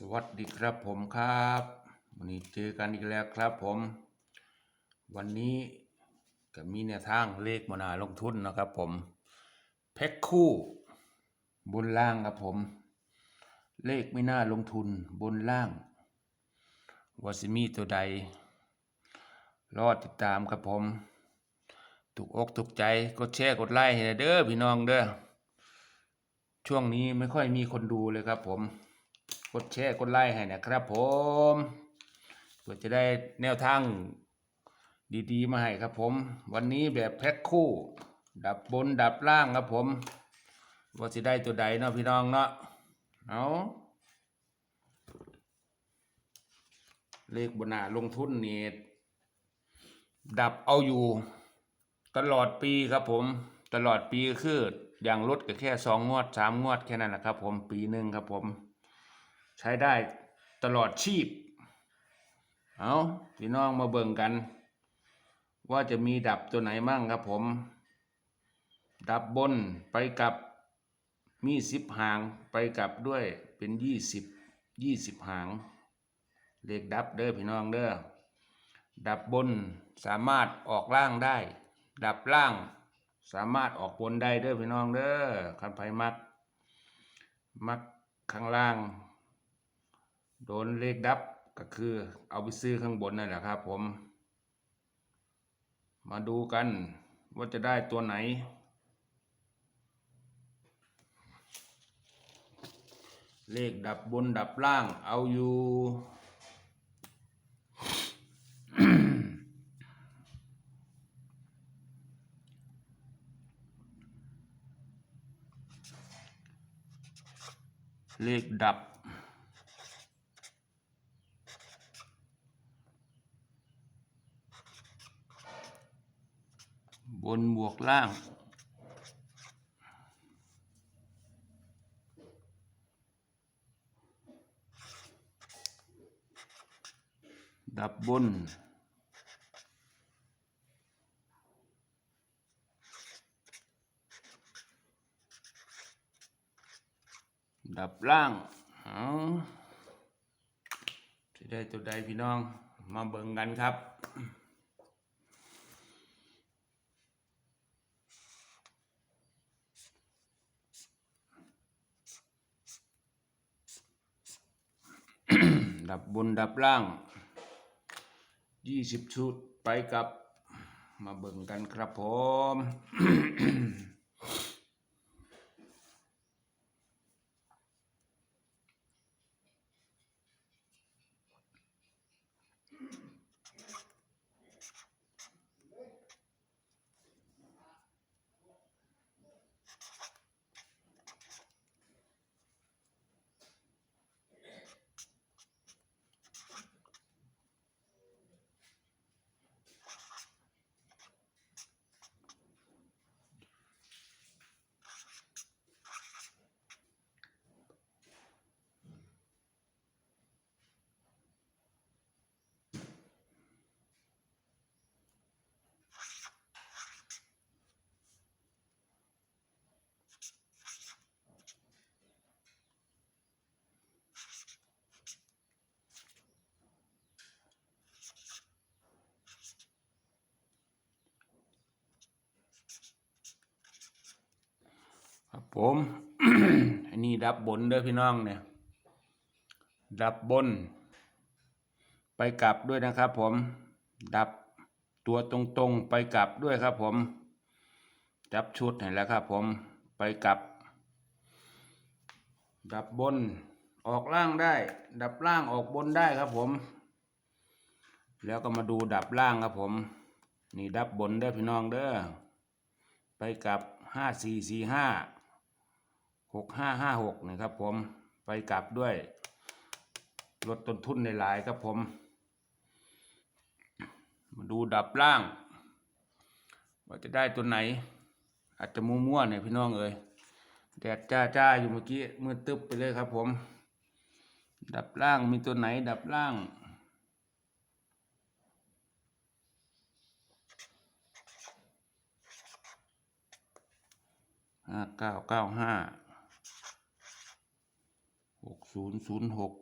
สวัสดีครับผมครับวันนี้เจอกันอีกแล้วครับผม วันนี้ก็มีแนวทางเลขมนาลงทุนนะครับผมแพ็คคู่บนล่างครับผม เลขไม่น่าลงทุนบนล่างวาสิมีตัวใด รอดติดตามครับผม ถูกอกถูกใจกดแชร์กดไลค์ให้เด้อพี่น้องเด้อช่วงนี้ไม่ค่อยมีคนดูเลยครับผม กดแชร์กดไลค์ให้นะครับผมเพื่อจะได้แนวทางดีๆ มาให้ครับผม วันนี้แบบแพ็คคู่ ดับบนดับล่างครับผมว่าจะได้ตัวใดเนาะพี่น้องเนาะเอาเลขบนหน้าลงทุนนี่ดับเอาอยู่ ตลอดปีครับผม ตลอดปีคืออย่างลดก็แค่สองงวดสามงวดแค่นั้นแหละครับผมปีหนึ่งครับผม ใช้ได้ตลอดชีพ เอาพี่น้องมาเบิ่งกัน ว่าจะมีดับตัวไหนมั่งครับผม ดับบนไปกับมีสิบหางไปกับด้วยเป็นยี่สิบยี่สิบหาง เลขดับเด้อพี่น้องเด้อดับบนสามารถออกล่างได้ ดับล่างสามารถออกบนได้เด้อพี่น้องเด้อคันไผมัก มักข้างล่าง โดนเลขดับก็คือเอาไปซื้อข้างบนนั่นแหละครับผม มาดูกันว่าจะได้ตัวไหน เลขดับบนดับล่างเอาอยู่ เลขดับ บนบวกล่าง ดับบน ดับล่างเอาจะได้ตัวใดพี่น้อง มาเบิ่งกันครับ ดับบนดับล่างยี่สิบชุดไปกับ มาเบิ่งกันครับผม ครับผมอันนี้ดับบนเด้อพี่น้องเนี่ย ดับบน ไปกลับด้วยนะครับผม ดับตัวตรงๆ ไปกลับด้วยครับผมจับชุดเห็นแล้วครับผม ไปกลับ ดับบน ออกล่างได้ ดับล่างออกบนได้ครับผม แล้วก็มาดูดับล่างครับผม นี่ดับบนเด้อพี่น้องเด้อ ไปกลับห้าสี่สี่ห้า หกห้าห้าหกนะครับผมไปกลับด้วยลดต้นทุนในหลายๆครับผม มาดูดับล่าง ว่าจะได้ตัวไหน อาจจะมั่วๆเนี่ยพี่น้องเอ้ยแดดจ้าๆอยู่เมื่อกี้มืดตึ๊บไปเลยครับผม ดับล่างมีตัวไหน ดับล่างห้าเก้าเก้าห้า กศูนย์ศูนย์หก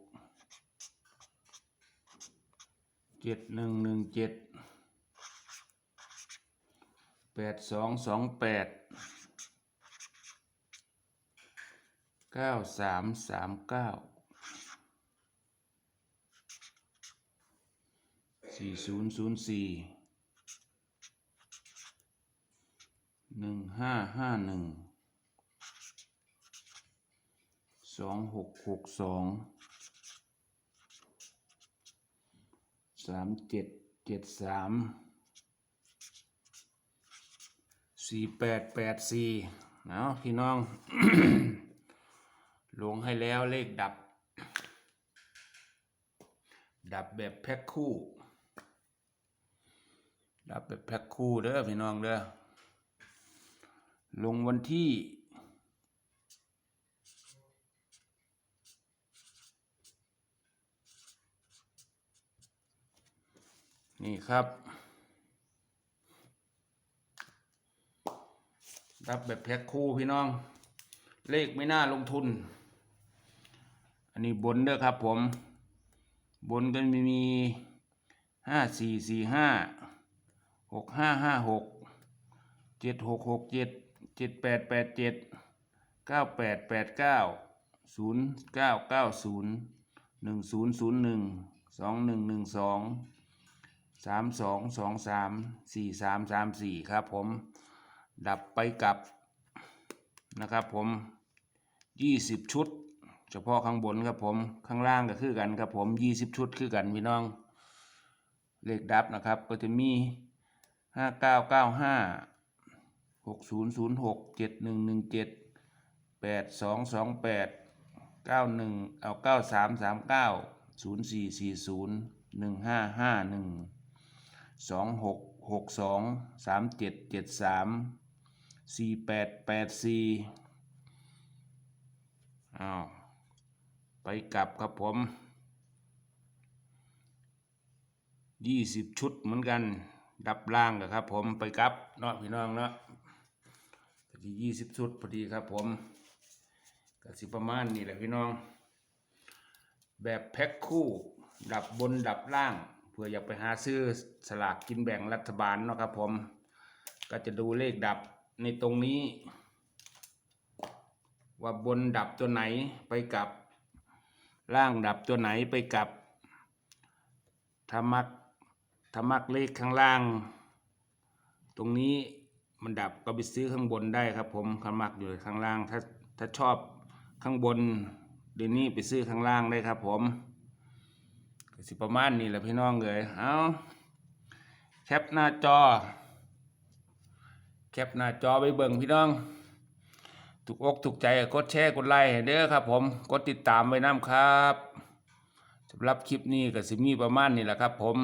เจ็ดหนึ่งหนึ่งเจ็ดแปดสองสองแปดเก้าสามสามเก้าสี่ศูนย์ศูนย์สี่หนึ่งห้าห้าหนึ่ง สองหกหกสองสามเจ็ดเจ็ดสามสี่แปดแปดสี่เนาะพี่น้อง ลงให้แล้วเลขดับ ดับแบบแพ็คคู่ ดับแบบแพ็คคู่เด้อพี่น้องเด้อลงวันที่ นี่ครับ รับแบบแพ็คคู่พี่น้อง เลขไม่น่าลงทุน อันนี้บนเด้อครับผม บนก็มีมีห้าสี่สี่ห้าหกห้าห้าหกเจ็ดหกหกเจ็ดเจ็ดแปดแปดเจ็ดเก้าแปดแปดเก้าศูนย์เก้าเก้าศูนย์หนึ่งศูนย์ศูนย์หนึ่งสองหนึ่งหนึ่งสอง สามสองสองสามสี่สามสามสี่ครับผมดับไปกับนะครับผมยี่สิบชุด เฉพาะข้างบนครับผมข้างล่างก็คือกันครับผมยี่สิบชุดคือกันพี่น้อง เลขดับนะครับก็จะมีห้าเก้าเก้าห้าหกศูนย์ศูนย์หกเจ็ดหนึ่งหนึ่งเจ็ดแปดสองสองแปดเก้าหนึ่งเอาเก้าสามสามเก้าศูนย์สี่สี่ศูนย์หนึ่งห้าห้าหนึ่ง สองหกหกสองสามเจ็ดเจ็ดสามสี่แปดแปดสี่อ้าวไปกลับครับผมยี่สิบชุดเหมือนกัน ดับล่างกับครับผมไปกลับเนาะพี่น้องเนาะพอดียี่สิบชุดพอดีครับผมก็สิประมาณนี้แหละพี่น้อง แบบแพ็คคู่ ดับบนดับล่าง พื่ออยากไปหาซื้อสลากกินแบ่งรัฐบาลเนาะครับผม ก็จะดูเลขดับในตรงนี้ ว่าบนดับตัวไหนไปกับ ล่างดับตัวไหนไปกับถ้ามักถ้ามักเลขข้างล่าง ตรงนี้มันดับก็ไปซื้อข้างบนได้ครับผมข้างมักอยู่ข้างล่างถ้าถ้าชอบข้างบนเดี๋ยวนี้ไปซื้อข้างล่างได้ครับผม สิประมาณนี้แหละพี่น้องเลยเอาแคปหน้าจอ แคปหน้าจอไปเบิ่งพี่น้อง ถูกอกถูกใจกดแชร์กดไลค์ให้เด้อครับผม กดติดตามไว้น้ำครับสำหรับคลิปนี้ก็สิมีประมาณนี้แหละครับผม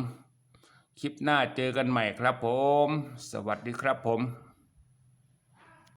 คลิปหน้าเจอกันใหม่ครับผม สวัสดีครับผม